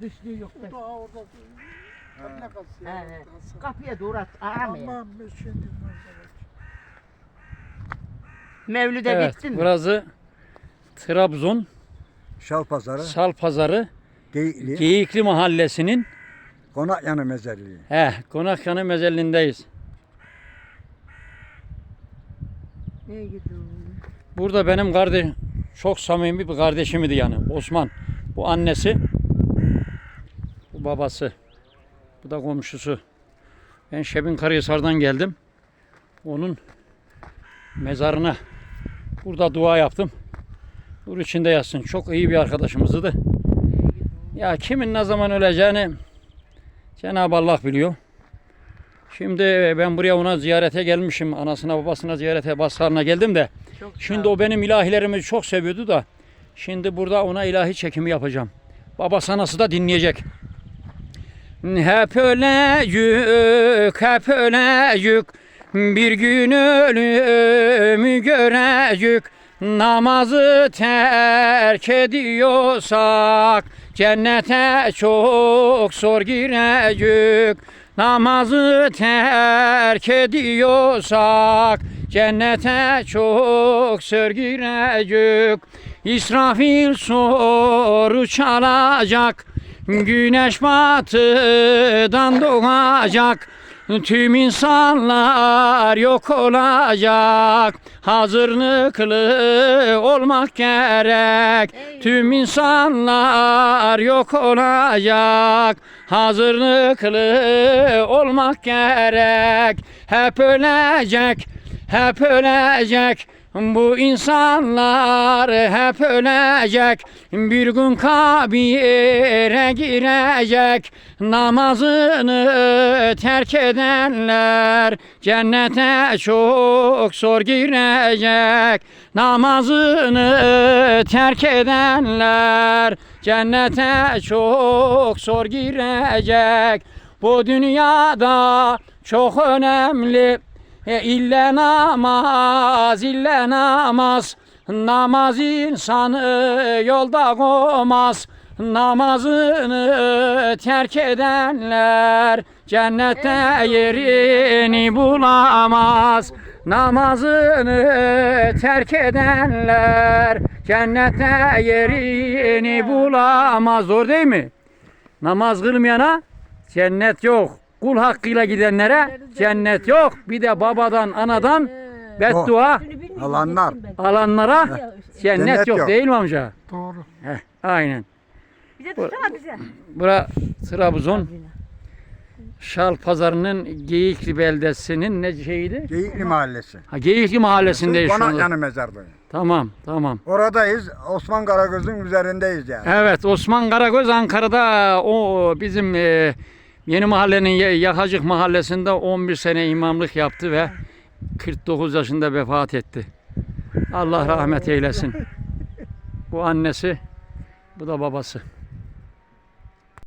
Düştüğü yok. Bu da orada. Ne kalsın He, ya? he. Kapıya doğru at. Ben şimdi Mevlüde Evet, gittin mi? burası Trabzon Şal pazarı, Sal Pazarı Geyikli, Geyikli Mahallesi'nin Konak yanı mezarlığı. he, Konakyanı gidiyorsun? Burada benim kardeş çok samimi bir kardeşim idi yani Osman. Bu annesi, babası, bu da komşusu. Ben Şebin Karahisar'dan geldim. Onun mezarına burada dua yaptım. Nur içinde yatsın. Çok iyi bir arkadaşımızdı. Ya kimin ne zaman öleceğini Cenab-ı Allah biliyor. Şimdi ben buraya ona ziyarete gelmişim. Anasına babasına ziyarete Basarına geldim de. Çok Şimdi o benim ilahilerimi çok seviyordu da. Şimdi burada ona ilahi çekimi yapacağım. Baba sanası da dinleyecek. Hep öyle yük, hep öyle yük. Bir gün ölümü görecek. Namazı terk ediyorsak cennete çok zor girecek. Namazı terk ediyorsak cennete çok zor girecek. İsrafil soru çalacak. Güneş batıdan doğacak. Tüm insanlar yok olacak. Hazırlıklı olmak gerek. Tüm insanlar yok olacak. Hazırlıklı olmak gerek. Hep ölecek. Hep ölecek. Bu insanlar hep ölecek. Bir gün kabire girecek. Namazını terk edenler cennete çok zor girecek. Namazını terk edenler cennete çok zor girecek. Bu dünyada çok önemli e, namaz, ille namaz. Namaz insanı yolda koymaz. Namazını terk edenler cennette yerini bulamaz. Namazını terk edenler cennette yerini bulamaz. Zor değil mi? Namaz kılmayana cennet yok. Kul hakkıyla gidenlere cennet yok. Bir de babadan, anadan beddua Alanlar. alanlara cennet Cennet yok yok. değil mi amca? Doğru. Heh, aynen. Bize tutsana bize. Bura Trabzon Şal Pazarı'nın Geyikli beldesinin ne şeydi? Geyikli mahallesi. Ha, Geyikli mahallesindeyiz şu Konak anda. yanı mezarlığı. Tamam, tamam. Oradayız. Osman Karagöz'ün üzerindeyiz yani. Evet, Osman Karagöz Ankara'da o bizim e, yeni mahallenin Ya- Yakacık mahallesinde 11 sene imamlık yaptı ve 49 yaşında vefat etti. Allah rahmet eylesin. Bu annesi, bu da babası.